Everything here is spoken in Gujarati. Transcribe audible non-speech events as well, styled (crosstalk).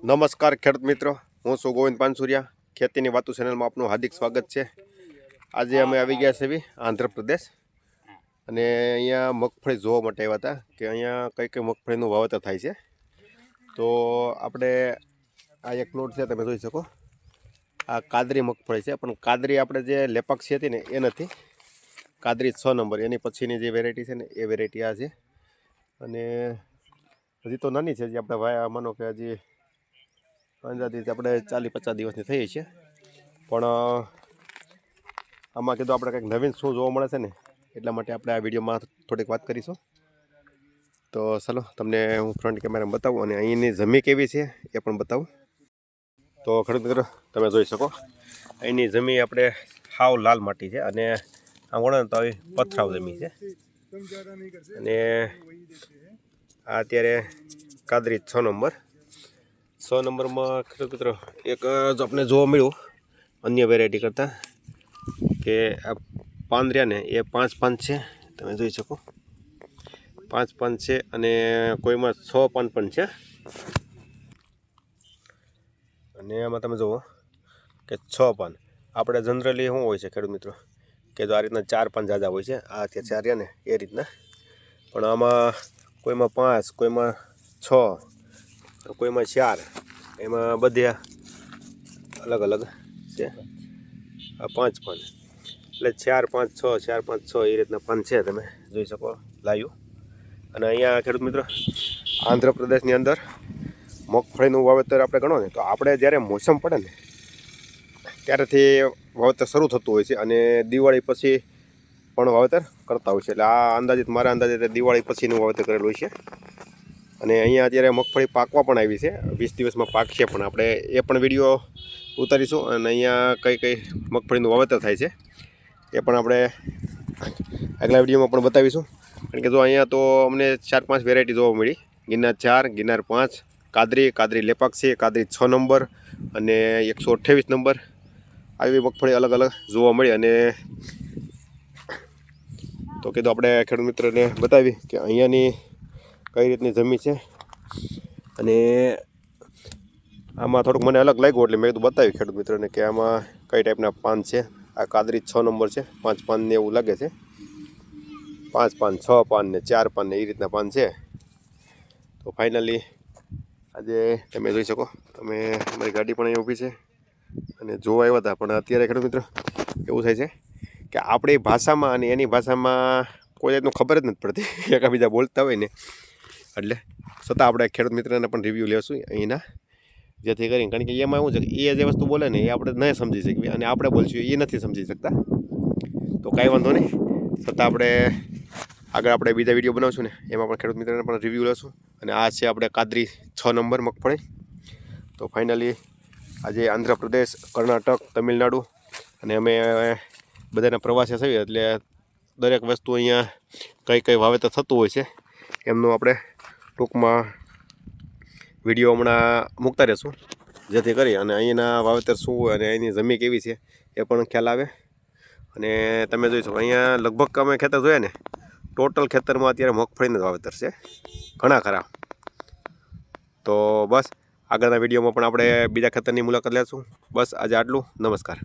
નમસ્કાર ખેડૂત મિત્રો, હું છું ગોવિંદ પાનસુરિયા. ખેતીની વાતો ચેનલમાં આપનું હાર્દિક સ્વાગત છે. આજે અમે આવી ગયા છે આંધ્રપ્રદેશ. અને અહીંયા મગફળી જોવા માટે આવ્યા હતા કે અહીંયા કઈ કઈ મગફળીનું વાવેતર થાય છે. તો આપણે આ એક પ્લોટ છે, તમે જોઈ શકો. આ કાદરી મગફળી છે, પણ કાદરી આપણે જે લેપાક્ષી હતી ને એ નથી. કાદરી છ નંબર, એની પછીની જે વેરાયટી છે ને એ વેરાયટી આ છે. અને હજી તો નાની છે જે આપણે માનો કે હજી અંદાજિત આપણે ચાલીસ પચાસ દિવસની થઈ છે પણ આમાં કીધું આપણે કંઈક નવીન શું જોવા મળે છે ને, એટલા માટે આપણે આ વિડીયોમાં થોડીક વાત કરીશું. તો ચાલો, તમને હું ફ્રન્ટ કેમેરામાં બતાવું અને અહીંની જમી કેવી છે એ પણ બતાવું. તો ખેડૂત મિત્રો, તમે જોઈ શકો, અહીંની જમી આપણે હાવ લાલ માટી છે અને આ વળે તો આવી પથરાવ જમી છે. અને આ અત્યારે કાદરી છ નંબર. છ નંબરમાં ખરેખર એક જ આપણે જોવા મળ્યું, અન્ય વેરાયટી કરતાં, કે આ પાન ને એ પાંચ પાન છે, તમે જોઈ શકો. પાંચ પાન છે અને કોઈમાં છ પાન પણ છે. અને આમાં તમે જુઓ કે છ પાન આપણે જનરલી શું હોય છે ખેડૂત મિત્રો? કે જો આ રીતના ચાર પાન જાજા હોય છે, આ ત્યાં ચાર્યા ને, એ રીતના. પણ આમાં કોઈમાં પાંચ, કોઈમાં છ કોઈમાં ચાર. એમાં બધે અલગ અલગ છે. પાંચ પણ. એટલે ચાર, પાંચ, છ, ચાર, પાંચ, છ એ રીતના પાન છે તમે જોઈ શકો લાવ્યું અને અહીંયા ખેડૂત મિત્રો, આંધ્રપ્રદેશની અંદર મગફળીનું વાવેતર આપણે ગણો ને, તો આપણે જ્યારે મોસમ પડે ને, ત્યારેથી વાવેતર શરૂ થતું હોય છે અને દિવાળી પછી પણ વાવેતર કરતા હોય છે. એટલે આ અંદાજિત, મારા અંદાજે દિવાળી પછીનું વાવેતર કરેલું છે. અને અહીંયા અત્યારે મગફળી પાકવા પણ આવી છે. વીસ દિવસમાં પાકશે પણ આપણે એ પણ વીડિયો ઉતારીશું અને અહીંયા કઈ કઈ મગફળીનું વાવેતર થાય છે એ પણ આપણે આગલા વિડીયોમાં પણ બતાવીશું. કારણ કે જો અહીંયા તો અમને ચાર પાંચ વેરાયટી જોવા મળી. ગિરનાર ચાર, ગિરનાર પાંચ, કાદરી કાદરી લેપાક્ષી કાદરી છ નંબર અને એકસો અઠ્યાવીસ નંબર. આવી મગફળી અલગ અલગ જોવા મળી અને તો કીધું આપણે ખેડૂત મિત્રને બતાવી કે અહીંયાની કઈ રીતની જમીન છે? અને આમાં થોડુંક મને અલગ લાગ્યું એટલે મેં કીધું બતાવ્યું ખેડૂત મિત્રોને કે આમાં કઈ ટાઈપના પાન છે? આ કાદરી છ નંબર છે, પાંચ પાન ને એવું લાગે છે. પાંચ પાન, છ પાન ને ચાર પાન ને એ રીતના પાન છે. તો ફાઇનલી આજે તમે જોઈ શકો, તમે અમારી ગાડી પણ અહીં ઊભી છે અને જોવા આવ્યા હતા, પણ અત્યારે ખેડૂત મિત્રો એવું થાય છે કે આપણી ભાષામાં અને એની ભાષામાં કોઈ જાતનું ખબર જ નથી પડતી. (laughs) એકાબીજા બોલતા હોય ને. એટલે છતાં આપણે ખેડૂત મિત્રને પણ રિવ્યૂ લેશું અહીંના. જેથી કરીને કારણ કે એમાં એવું છે કે એ જે વસ્તુ બોલે ને એ આપણે નહીં સમજી શકીએ અને આપણે બોલશું એ નથી સમજી શકતા. તો કાંઈ વાંધો નહીં. છતાં આપણે આગળ આપણે બીજા વીડિયો બનાવશું ને, એમાં પણ ખેડૂત મિત્રને પણ રિવ્યૂ લેશું. અને આ છે આપણે કાદરી છ નંબર મગફળી. તો ફાઇનલી આજે આંધ્રપ્રદેશ, કર્ણાટક, તમિલનાડુ અને અમે બધાના પ્રવાસે થઈએ એટલે દરેક વસ્તુ અહીંયા કઈ કઈ વાવેતર થતું હોય છે, એમનું આપણે ટૂંકમાં વીડિયો હમણાં મૂકતા રહેશું, જેથી કરી અને અહીંના વાવેતર શું હોય અને અહીંની જમીન કેવી છે એ પણ ખ્યાલ આવે. અને તમે જોઈ શકો અહીંયા લગભગ અમે ખેતર જોયા ને, ટોટલ ખેતરમાં અત્યારે મગફળીનું વાવેતર છે, ઘણા ખરા. તો બસ, આગળના વિડીયોમાં પણ આપણે બીજા ખેતરની મુલાકાત લેશું. બસ, આજે આટલું. નમસ્કાર.